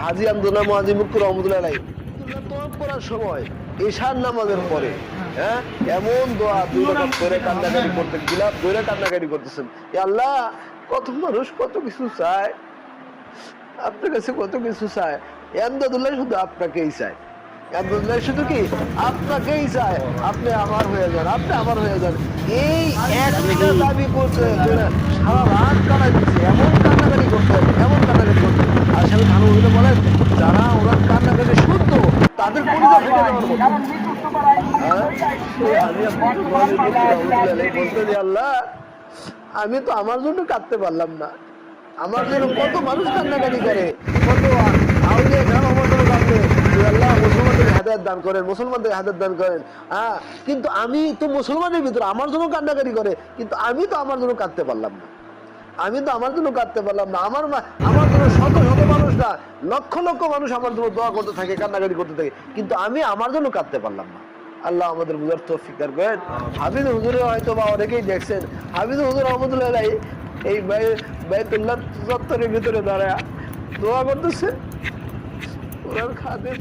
হাজি মহাজি রহমতুল্লাহ তোমার সময় এশার নামাজের পরে হ্যাঁ? এমন দোয়া দুই রকম করে কান্নাকাটি করতে গিলাপ ধরে কান্নাকাটি করতেছেন। আল্লাহ কত মানুষ কত কিছু চায়? আপনার কাছে কত কিছু চায়? এমদাদুল্লাহ শুধু আপনাকেই চায়। এমদাদুল্লাহ শুধু কি? আপনাকেই চায়। আপনি আমার হয়ে যান আপনি আমার হয়ে যান। এই একটা দাবি করতে সারা রাত কাটাই দিচ্ছে এমন কান্নাকাটি করতে এমন কান্নাকাটি করতে আর সাথে ধান উঠে বলেন যারা ওনার কান্নাকাটি শুনতো তাদের পরিবার থেকে যাওয়ার মতো হ্যাঁ? এই আমি আপনাকে বলি, বলতে যে আল্লাহ আমি তো আমার জন্য কাঁদতে পারলাম না। আমার জন্য কত মানুষ কান্নাকাটি করে। কত মুসলমানদের দান করেন, মুসলমানদের দান করেন। হ্যাঁ কিন্তু আমি তো মুসলমানের ভিতরে আমার জন্য কান্নাকাটি করে, কিন্তু আমি তো আমার জন্য কাঁদতে পারলাম না। আমি তো আমার জন্য কাঁদতে পারলাম না। আমার আমার জন্য শত শত মানুষ না, লক্ষ লক্ষ মানুষ আমার জন্য দোয়া করতে থাকে, কান্নাকাটি করতে থাকে, কিন্তু আমি আমার জন্য কাঁদতে পারলাম না। আল্লাহ আমাদের বুঝার তো ফিকার করেন। হাবিদ হুজুরে হয়তো বা অনেকেই দেখছেন। হাবিদ হুজুর রহমতুল্লাহ আলাই এই বাইতুল্লাহ চত্বরের ভিতরে দাঁড়ায় দোয়া করতেছে। ওনার খাদের